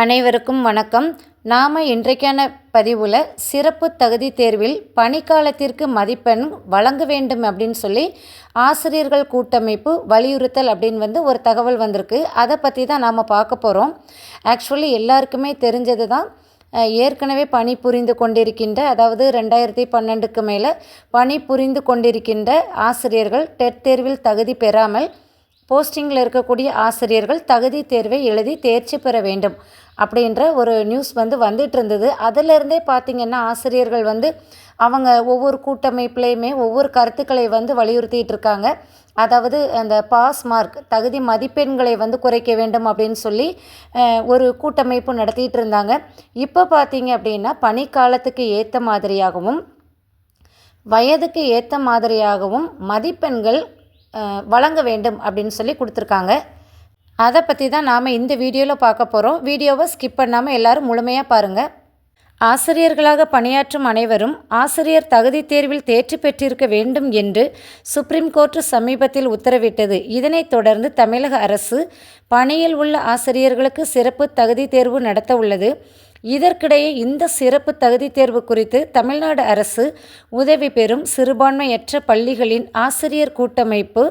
அனைவருக்கும் வணக்கம். நாம் இன்றைக்கான பதிவில் சிறப்பு தகுதி தேர்வில் பணிக்காலத்திற்கு மதிப்பெண் வழங்க வேண்டும் அப்படின்னு சொல்லி ஆசிரியர்கள் கூட்டமைப்பு வலியுறுத்தல் அப்படின்னு வந்து ஒரு தகவல் வந்திருக்கு. அதை பற்றி தான் நாம் பார்க்க போகிறோம் ஆக்சுவலி எல்லாருக்குமே தெரிஞ்சது தான் ஏற்கனவே பணி புரிந்து கொண்டிருக்கின்ற அதாவது ரெண்டாயிரத்தி பன்னெண்டுக்கு மேலே பணி புரிந்து கொண்டிருக்கின்ற ஆசிரியர்கள் டெட் தேர்வில் தகுதி பெறாமல் போஸ்டிங்கில் இருக்கக்கூடிய ஆசிரியர்கள் தகுதி தேர்வை எழுதி தேர்ச்சி பெற வேண்டும். அப்படின்ற ஒரு நியூஸ் வந்து வந்துட்டு இருந்தது அதிலிருந்தே பார்த்திங்கன்னா ஆசிரியர்கள் வந்து அவங்க ஒவ்வொரு கூட்டமைப்புலேயுமே ஒவ்வொரு கருத்துக்களை வந்து வலியுறுத்திட்டு இருக்காங்க அதாவது அந்த பாஸ் மார்க் தகுதி மதிப்பெண்களை வந்து குறைக்க வேண்டும் அப்படின்னு சொல்லி ஒரு கூட்டமைப்பு நடத்திட்டு இருந்தாங்க இப்போ பார்த்தீங்க அப்படின்னா பனிக்காலத்துக்கு ஏற்ற மாதிரியாகவும் வயதுக்கு ஏற்ற மாதிரியாகவும் மதிப்பெண்கள் வழங்க வேண்டும் அப்படின்னு சொல்லி கொடுத்துருக்காங்க. அதை பற்றி தான் நாம் இந்த வீடியோவில் பார்க்க போகிறோம் வீடியோவை ஸ்கிப் பண்ணாமல் எல்லாரும் முழுமையாக பாருங்கள் ஆசிரியர்களாக பணியாற்றும் அனைவரும் ஆசிரியர் தகுதி தேர்வில் தேர்ச்சி பெற்றிருக்க வேண்டும் என்று சுப்ரீம் கோர்ட் சமீபத்தில் உத்தரவிட்டது. இதனைத் தொடர்ந்து தமிழக அரசு பணியில் உள்ள ஆசிரியர்களுக்கு சிறப்பு தகுதி தேர்வு நடத்த உள்ளது. இதற்கிடையே இந்த சிறப்பு தகுதி தேர்வு குறித்து தமிழ்நாடு அரசு உதவி பெறும் சிறுபான்மையற்ற பள்ளிகளின் ஆசிரியர் கூட்டமைப்பு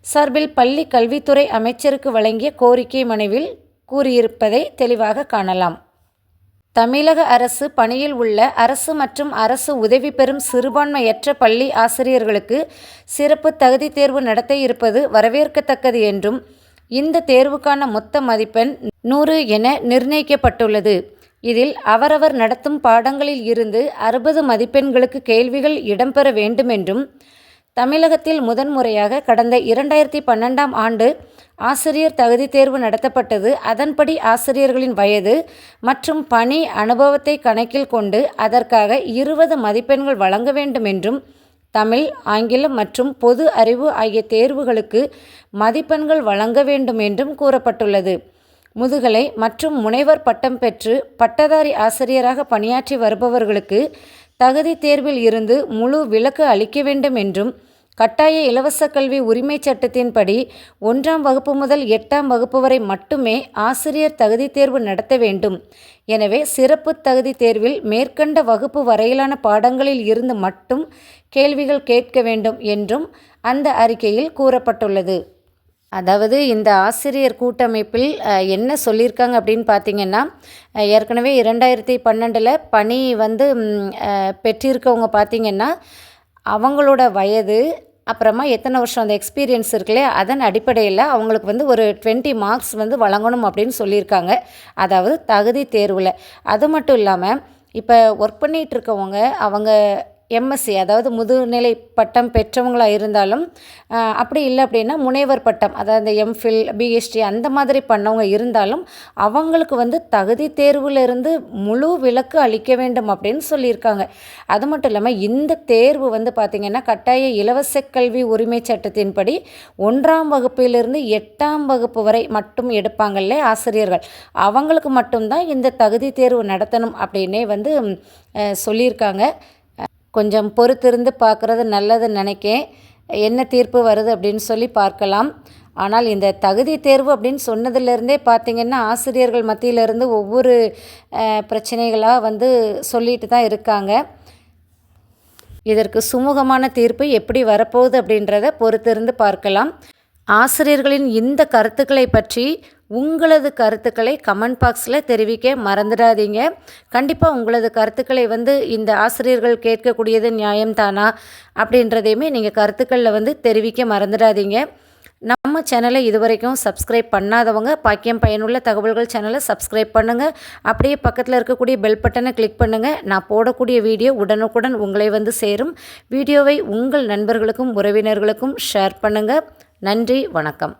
சார்பில் பள்ளி கல்வித்துறை அமைச்சருக்கு வழங்கிய கோரிக்கை மனுவில் கூறியிருப்பதை தெளிவாக காணலாம். தமிழக அரசு பணியில் உள்ள அரசு மற்றும் அரசு உதவி பெறும் சிறுபான்மையற்ற பள்ளி ஆசிரியர்களுக்கு சிறப்பு தகுதி தேர்வு நடத்த இருப்பது வரவேற்கத்தக்கது என்றும் இந்த தேர்வுக்கான மொத்த மதிப்பெண் நூறு என நிர்ணயிக்கப்பட்டுள்ளது. இதில் அவரவர் நடத்தும் பாடங்களில் இருந்து அறுபது மதிப்பெண்களுக்கு கேள்விகள் இடம்பெற வேண்டுமென்றும் தமிழகத்தில் முதன்முறையாக கடந்த இரண்டாயிரத்தி பன்னெண்டாம் ஆண்டு ஆசிரியர் தகுதி தேர்வு நடத்தப்பட்டது. அதன்படி ஆசிரியர்களின் வயது மற்றும் பணி அனுபவத்தை கணக்கில் கொண்டு அதற்காக இருபது மதிப்பெண்கள் வழங்க வேண்டும் என்றும் தமிழ் ஆங்கிலம் மற்றும் பொது அறிவு ஆகிய தேர்வுகளுக்கு மதிப்பெண்கள் வழங்க வேண்டும் என்றும் கூறப்பட்டுள்ளது. முதுகலை மற்றும் முனைவர் பட்டம் பெற்று பட்டதாரி ஆசிரியராக பணியாற்றி வருபவர்களுக்கு தகுதி தேர்வில் இருந்து முழு விலக்கு அளிக்க வேண்டும் என்றும் கட்டாய இலவச கல்வி உரிமைச் சட்டத்தின்படி ஒன்றாம் வகுப்பு முதல் எட்டாம் வகுப்பு வரை மட்டுமே ஆசிரியர் தகுதி தேர்வு நடத்த வேண்டும். எனவே சிறப்பு தகுதி தேர்வில் மேற்கண்ட வகுப்பு வரையிலான பாடங்களில் இருந்து மட்டும் கேள்விகள் கேட்க வேண்டும் என்றும் அந்த அறிக்கையில் கூறப்பட்டுள்ளது. அதாவது இந்த ஆசிரியர் கூட்டமைப்பில் என்ன சொல்லியிருக்காங்க அப்படின்னு பார்த்தீங்கன்னா ஏற்கனவே இரண்டாயிரத்தி பன்னெண்டில் பணி வந்து பெற்றிருக்கவங்க பார்த்திங்கன்னா அவங்களோட வயது அப்புறமா எத்தனை வருஷம் அந்த எக்ஸ்பீரியன்ஸ் இருக்குல்லையா அதன் அடிப்படையில் அவங்களுக்கு வந்து ஒரு டுவெண்ட்டி மார்க்ஸ் வந்து வழங்கணும் அப்படின்னு சொல்லியிருக்காங்க. அதாவது தகுதி தேர்வில். அது மட்டும் இல்லாமல் இப்போ ஒர்க் பண்ணிகிட்டு இருக்கவங்க அவங்க எம்எஸ்சி அதாவது முதுநிலை பட்டம் பெற்றவங்களாக இருந்தாலும் அப்படி இல்லை அப்படின்னா முனைவர் பட்டம் அதாவது எம்ஃபில் பிஹெச்டி அந்த மாதிரி பண்ணவங்க இருந்தாலும் அவங்களுக்கு வந்து தகுதி தேர்விலிருந்து முழு விலக்கு அளிக்க வேண்டும் அப்படின்னு சொல்லியிருக்காங்க. அது மட்டும் இல்லாமல் இந்த தேர்வு வந்து பார்த்திங்கன்னா கட்டாய இலவச கல்வி உரிமை சட்டத்தின்படி ஒன்றாம் வகுப்பிலிருந்து எட்டாம் வகுப்பு வரை மட்டும் எடுப்பாங்கல்ல ஆசிரியர்கள். அவங்களுக்கு மட்டும்தான் இந்த தகுதி தேர்வு நடத்தணும் அப்படின்னே வந்து சொல்லியிருக்காங்க. கொஞ்சம் பொறுத்திருந்து பார்க்குறது நல்லதுன்னு நினைக்கேன். என்ன தீர்ப்பு வருது அப்படின்னு சொல்லி பார்க்கலாம். ஆனால் இந்த தகுதி தேர்வு அப்படின்னு சொன்னதுலேருந்தே பார்த்திங்கன்னா ஆசிரியர்கள் மத்தியிலேருந்து ஒவ்வொரு பிரச்சனைகளாக வந்து சொல்லிட்டு தான் இருக்காங்க. இதற்கு சுமூகமான தீர்ப்பு எப்படி வரப்போகுது அப்படின்றத பொறுத்திருந்து பார்க்கலாம். ஆசிரியர்களின் இந்த கருத்துக்களை பற்றி உங்களது கருத்துக்களை கமெண்ட் பாக்ஸில் தெரிவிக்க மறந்துடாதீங்க. கண்டிப்பாக உங்களது கருத்துக்களை வந்து இந்த ஆசிரியர்கள் கேட்கக்கூடியது நியாயம்தானா அப்படின்றதையுமே நீங்கள் கருத்துக்களில் வந்து தெரிவிக்க மறந்துடாதீங்க. நம்ம சேனலை இதுவரைக்கும் சப்ஸ்கிரைப் பண்ணாதவங்க பாக்கியம் பயனுள்ள தகவல்கள் சேனலை சப்ஸ்கிரைப் பண்ணுங்கள் அப்படியே பக்கத்தில் இருக்கக்கூடிய பெல் பட்டனை கிளிக் பண்ணுங்கள் நான் போடக்கூடிய வீடியோ உடனுக்குடன் உங்களை வந்து சேரும். வீடியோவை உங்கள் நண்பர்களுக்கும் உறவினர்களுக்கும் ஷேர் பண்ணுங்கள் நன்றி வணக்கம்.